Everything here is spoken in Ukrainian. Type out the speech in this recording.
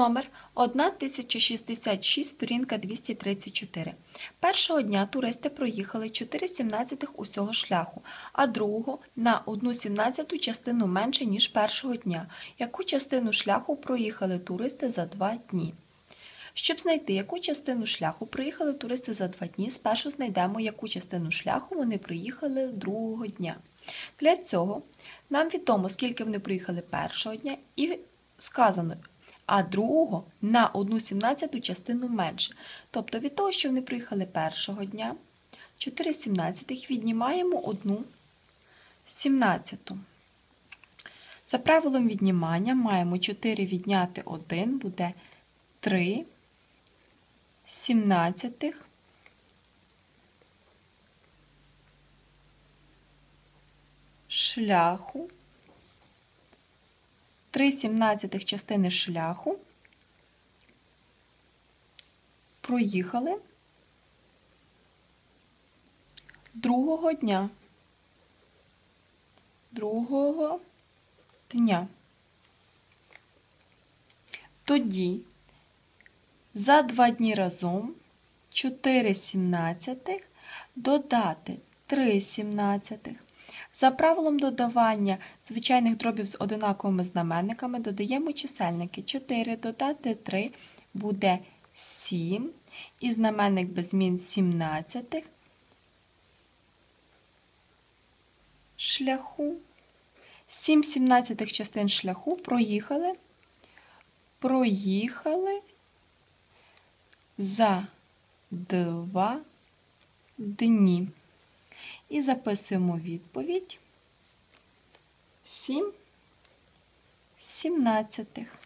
Номер 1066, сторінка 234. Першого дня туристи проїхали 4 сімнадцятих усього шляху, а другого на 1 сімнадцяту частину менше, ніж першого дня. Яку частину шляху проїхали туристи за два дні? Щоб знайти, яку частину шляху проїхали туристи за два дні, спершу знайдемо, яку частину шляху вони проїхали другого дня. Для цього нам відомо, скільки вони проїхали першого дня, і сказано, а другого на 1 сімнадцяту частину менше. Тобто від того, що вони приїхали першого дня, 4 сімнадцятих віднімаємо 1 сімнадцяту. За правилом віднімання маємо 4 відняти 1 буде 3 сімнадцятих шляху 3 сімнадцятих частини шляху проїхали другого дня. Другого дня. Тоді за два дні разом 4 сімнадцятих додати 3 сімнадцятих. За правилом додавання звичайних дробів з одинаковими знаменниками додаємо чисельники. 4 додати 3 буде 7, і знаменник без змін 17 шляху. 7 17 частин шляху. Проїхали, проїхали. За 2 дні. І записуємо відповідь 7 сімнадцятих.